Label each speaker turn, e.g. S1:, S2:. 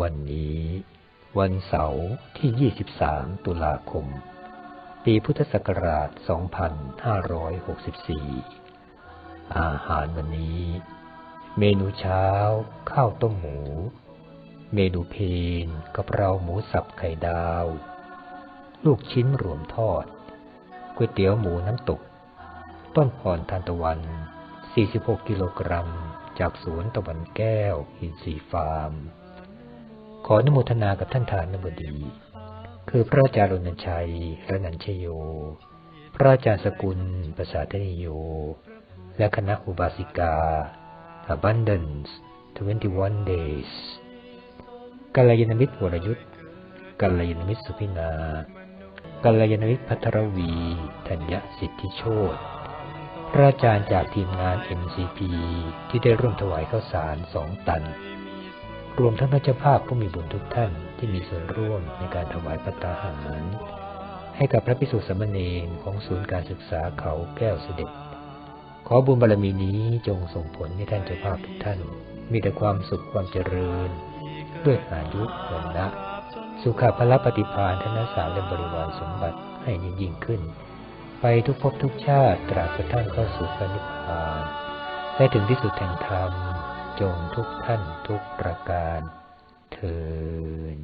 S1: วันนี้ วันเสาร์ที่ 23 ตุลาคม ปีพุทธศักราช 2564 อาหารวันนี้ เมนูเช้า ข้าวต้มหมู เมนูเพนกะเพราหมูสับไข่ดาว ลูกชิ้นรวมทอดก๋วยเตี๋ยวหมูน้ำตก ต้นพรทานตะวัน 46 กิโลกรัม จากสวนตะวันแก้ว อินทรีฟาร์ม ขออนุโมทนากับท่านทานนบดี คือพระอาจารย์รณชัยระนันชโย พระอาจารย์สกุลประสาทนิโย และคณะอุบาสิกา Abundance 21 Days กัลยาณมิตรวรยุทธกัลยาณมิตรสุพินากัลยาณมิตรพัทรวีธัญญสิทธิโชตพระอาจารย์จากทีมงาน MCP ที่ได้ร่วมถวายข้าวสารสองตัน รวมทั้งท่านเจ้าภาพผู้มีบุญทุกท่านที่มีส่วนร่วมในการถวายปัตตาหาร ให้กับพระภิกษุสมเณรของศูนย์การศึกษาเขาแก้วเสด็จ ขอบุญบารมีนี้จงส่งผลให้ท่านเจ้าภาพทุกท่าน มีแต่ความสุขความเจริญ ด้วยอายุวันนะสุขภาลปฏิภาณธนสารและบริวารสมบัติให้ยิ่งยิ่งขึ้น ไปทุกภพทุกชาติตราบกระทั่งเข้าสู่พระนิพพานและถึงที่สุดแห่งธรรม จงทุกท่านทุกประการเทิน